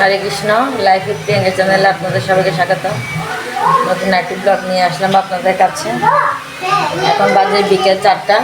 Hare Krishna life with Priyanka চ্যানেলে আপনাদের সবাইকে স্বাগত নতুন একটি ব্লগ নিয়ে আসলাম আপনাদের কাছে। এখন বাজে বিকেল চারটা।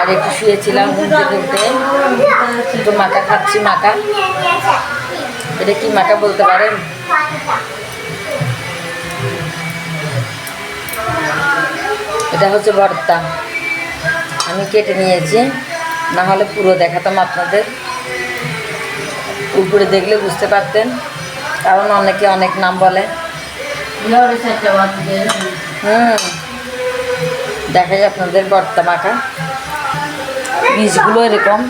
আর একটু শুয়েছিলাম থেকে উঠে একটু মাকা খাচ্ছি মাকা এটা কি মাকা বলতে পারেন? এটা হচ্ছে ভর্তা। আমি কেটে নিয়েছি, না হলে পুরো দেখাতাম আপনাদের। উপরে দেখলে বুঝতে পারতেন। কারণ অনেকে অনেক নাম বলে। হুম। দেখা যায় আপনাদের বর্তা মাখা। বীজগুলো এরকম।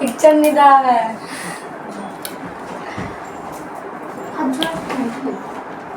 ইচ্ছা নিদা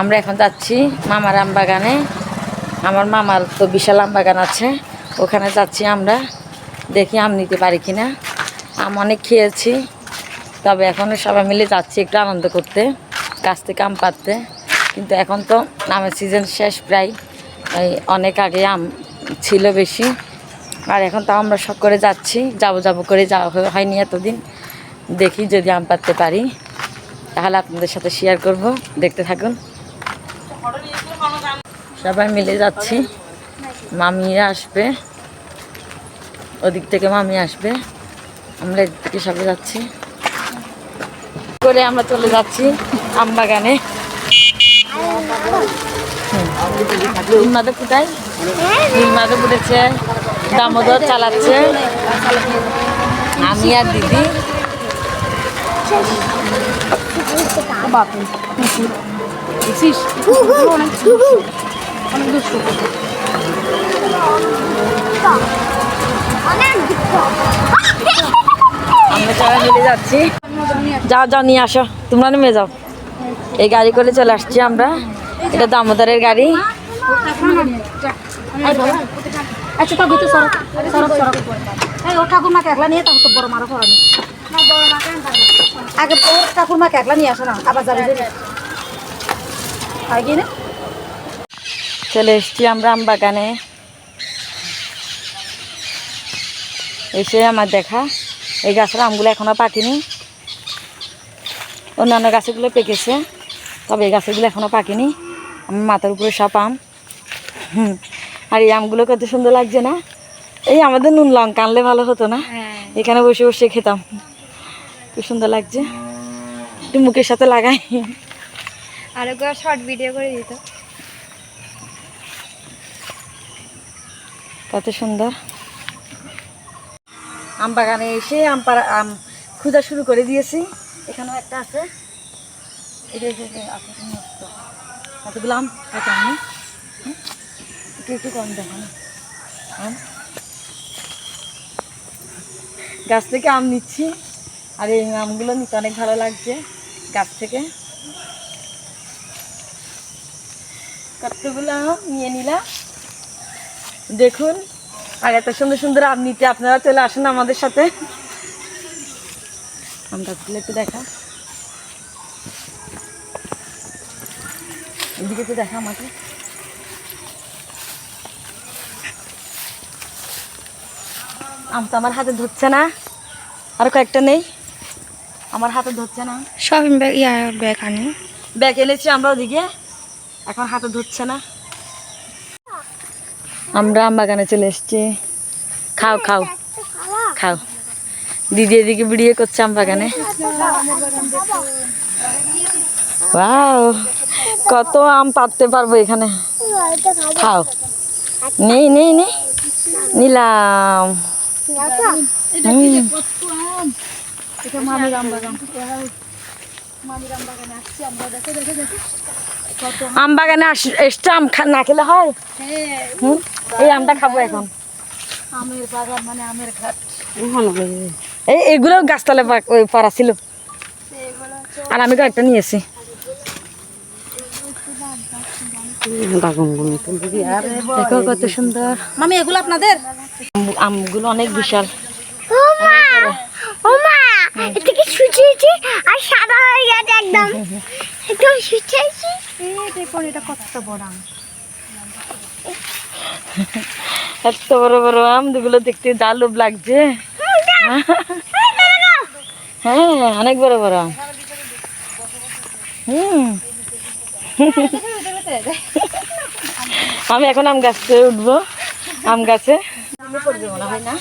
আমরা এখন যাচ্ছি মামার আম বাগানে আমার মামার তো বিশাল আম বাগান আছে। ওখানে যাচ্ছি আমরা। দেখি আম নিতে পারি কিনা। আম অনেক খেয়েছি। তবে এখন সবাই মিলে যাচ্ছি একটু আনন্দ করতে, গাছ থেকে আম পাততে কিন্তু এখন তো আমের সিজন শেষ প্রায়। অনেক আগে আম ছিল বেশি। আর এখন তাও আমরা সব করে যাচ্ছি। যাব যাব করে যাওয়া হয়নি এতদিন। দেখি যদি আম পাততে পারি। তাহলে আপনাদের সাথে শেয়ার করব। দেখতে থাকুন। সবাই মিলে যাচ্ছি। মামিরা আসবে। ওদিক থেকে মামি আসবে। আমরা এদিক থেকে সবাই যাচ্ছি। করে আমরা চলে যাচ্ছি আম বাগানে মাদক কোথায়? মাদক দামোদর চালাচ্ছে। আমি আর দিদি। আমরা সবাই মিলে যাচ্ছি যাও যাও নিয়ে আসো। তোমরা নেমে যাও। এই গাড়ি করে চলে আসছি আমরা। এটা দামোদরের গাড়ি। আচ্ছা তো ভিতরে সরক সরক সরক এই ওর ঠাকুরমাকে একলা নিয়ে তারপর তো বড় মারো করানি আগে ওর ঠাকুরমাকে একলা নিয়ে আসো না আবার যাবে না। চলে এসছি আমরা আম বাগানে এসে আমার দেখা এই গাছের আমগুলো এখনও পাকেনি। অন্যান্য গাছগুলো পেকেছে তবে এই গাছগুলো এখনও পাকেনি। আমার মাথার উপরে সব আম হুম, আর এই আমগুলো কত সুন্দর লাগছে না? এই আমাদের নুন লঙ্কা আনলে ভালো হতো না। এখানে বসে বসে খেতাম। খুব সুন্দর লাগছে? একটু মুখের সাথে লাগাই। আর শর্ট ভিডিও করে দিত। কত সুন্দর। আম বাগানে এসে আম পাড়া আম খোঁজা শুরু করে দিয়েছি। এখানেও একটা আছে। এটা। কতগুলো আম আমি একটু একটু কম দেখানো। আম। গাছ থেকে আম নিচ্ছি। আর এই আমগুলো নিতে অনেক ভালো লাগছে গাছ থেকে। কতগুলো নিয়ে নিলাম। দেখুন, আর এত সুন্দর সুন্দর আম নিতে আপনারা চলে আসুন আমাদের সাথে। আমরা একটু দেখা। এদিকে তো দেখা আমাকে। আম তো আমার হাতে ধরছে না। আর কয়েকটা নেই। আমার হাতে ধরছে না। শপিং ব্যাগ ইয়া ব্যাগ আনি। ব্যাগ এনেছি আমরা ওদিকে। এখন হাতে ধরছে না। আমরা আম বাগানে চলে এসেছি। খাও খাও খাও। দিদি এদিকে বিড়িয়ে করছে আম বাগানে। ওয়াও কত আম পাততে পারব এখানে। খাও। নেই নেই নেই নিলাম। হুম। মামির আম বাগানে। আসছি আমরা দেখো দেখো দেখো আম বাগানে এসছে আম না খেলে হয়? হ্যাঁ এই আমটা খাব এখন। আমের বাগান মানে আমের ঘাট। এই এগুলো গাছতলা পা- ওই ছিল। আর আমি কয়েকটা নিয়েছি দেখো কত সুন্দর। মামি এগুলো আপনাদের? আমগুলো অনেক বিশাল। এটা আর সাদা হয়ে গেছে একদম। একদম দেখুন এটা কতটা বড় আম এত বড় বড় আম দুগুলো দেখতে যা লোভ লাগছে। হ্যাঁ। অনেক বড় বড় আম। হুম। আমি এখন আম গাছে উঠবো। আম গাছে। পড়বে মনে হয় না?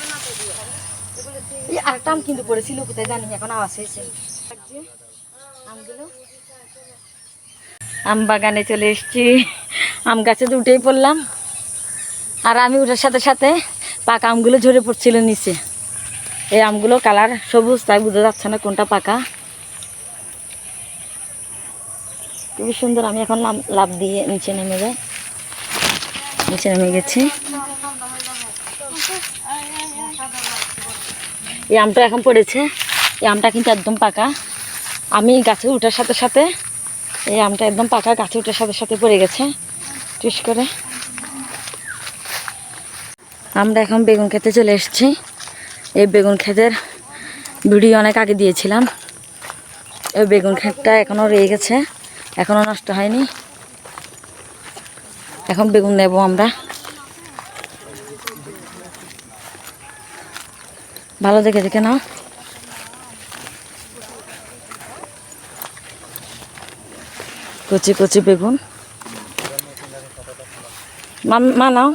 এই আম কিন্তু পড়েছিল, কোথায় জানি, এখন আওয়াজ হয়েছে। আম বাগানে চলে এসেছি। আম গাছে তো উঠেই পড়লাম। আর আমি ওঠার সাথে সাথে পাকা আমগুলো ঝরে পড়ছিল নিচে। এই আমগুলো কালার সবুজ, তাই বোঝা যাচ্ছে না কোনটা পাকা। খুবই সুন্দর, আমি এখন লাভ দিয়ে নিচে নেমে যাই। নিচে নেমে গেছি। এই আমটা এখন পড়েছে। এই আমটা কিন্তু একদম পাকা। আমি গাছে উঠার সাথে সাথে এই আমটা একদম পাকা গাছে উঠার সাথে সাথে পড়ে গেছে। টুস করে। আমরা এখন বেগুন খেতে চলে এসেছি। এই বেগুন ক্ষেতের ভিডিও অনেক আগে দিয়েছিলাম। এই বেগুন ক্ষেতটা এখনও রয়ে গেছে। এখনও নষ্ট হয়নি। এখন বেগুন নেব আমরা। ভালো দেখে দেখে নাও। কচি কচি বেগুন। মা নাও।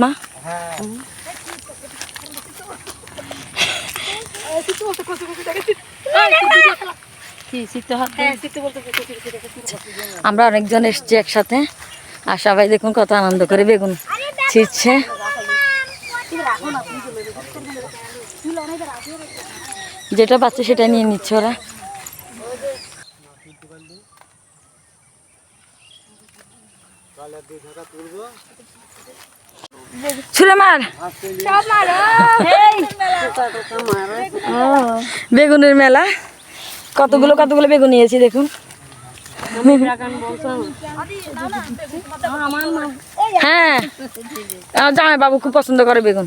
মা। আমরা অনেকজন এসছি একসাথে। আর সবাই দেখুন কত আনন্দ করে বেগুন ছিটছে যেটা পাচ্ছে সেটা নিয়ে নিচ্ছে ওরা। বেগুনের মেলা। কতগুলো কতগুলো বেগুন নিয়েছি দেখুন। হ্যাঁ। জামাই বাবু খুব পছন্দ করে বেগুন।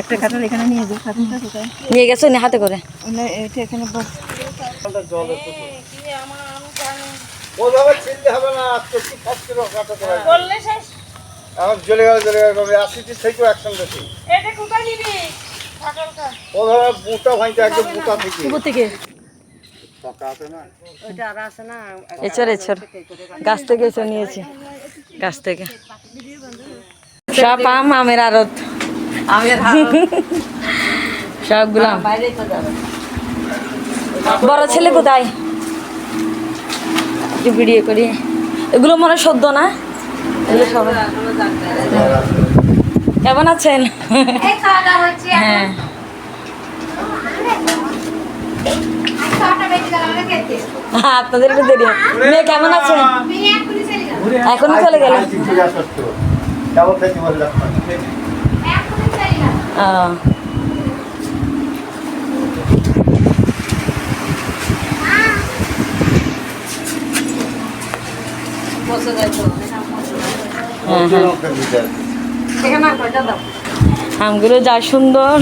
একটা কাটার এখানে নিয়ে যাও নিয়ে গেছো নি হাতে করে। এটা এখানে ওভাবে ছিলতে হবে না আজকে কি ফাঁস করে কাটাতে হবে আমার জ্বলে গেল জ্বলে গেল কবে আসিটি থেকেও অ্যাকশন বেশি ওভাবে বুটা ভাঙতে একদম বুটা থেকে। থেকে। পাকা এছর এছর গাছ থেকে এসে নিয়েছি। গাছ থেকে। সব আম আমের আড়ত। আমের সবগুলো। বড় ছেলে কোথায়? একটু ভিডিও করি। এগুলো মনে সদ্য না? এগুলো সবাই। কেমন আছেন? হ্যাঁ। আপনাদের একটু দেরি মেয়ে কেমন আছেন মেয়ে এখনই চলে গেল। আমগুলো যা সুন্দর।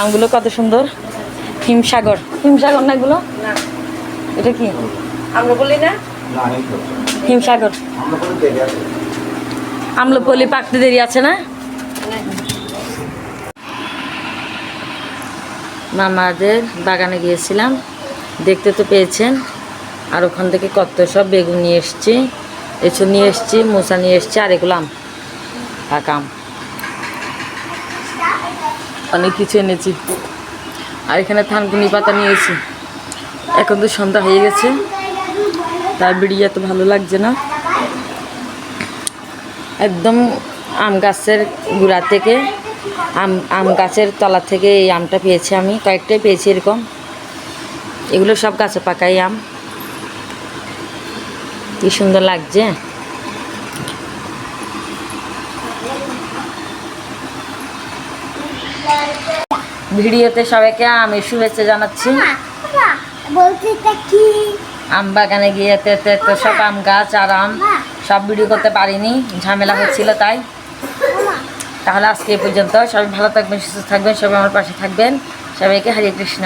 আমগুলো কত সুন্দর? হিমসাগর। হিমসাগর না এগুলো? এটা কি? আমরা বলি না? হিমসাগর আমরা কোনো দেরি আছে আমলপলি পাকতে দেরি আছে না? মামাদের বাগানে গিয়েছিলাম, দেখতে তো পেয়েছেন। আর ওখান থেকে কত সব বেগুন নিয়ে এসছি এসব নিয়ে এসছি মোচা নিয়ে এসছি, আর এগুলো আম পাকা আম। অনেক কিছু এনেছি। আর এখানে থানকুনি পাতা নিয়েছি। এখন তো সন্ধ্যা হয়ে গেছে, তার বিড়ি এত ভালো লাগছে না। একদম আম গাছের গুড়া থেকে আম আম গাছের তলা থেকে এই আমটা পেয়েছি আমি। কয়েকটাই পেয়েছি এরকম। এগুলো সব গাছে পাকাই আম। কি সুন্দর লাগছে। ভিডিওতে সবাইকে আমি শুভেচ্ছা জানাচ্ছি। আম বাগানে গিয়ে তে তে তো সব আম গাছ আর আম। সব ভিডিও করতে পারিনি, ঝামেলা হচ্ছিল তাই। তাহলে আজকে এই পর্যন্ত। সবাই ভালো থাকবেন, সুস্থ থাকবেন, সবাই আমার পাশে থাকবেন। সবাইকে হরে কৃষ্ণ।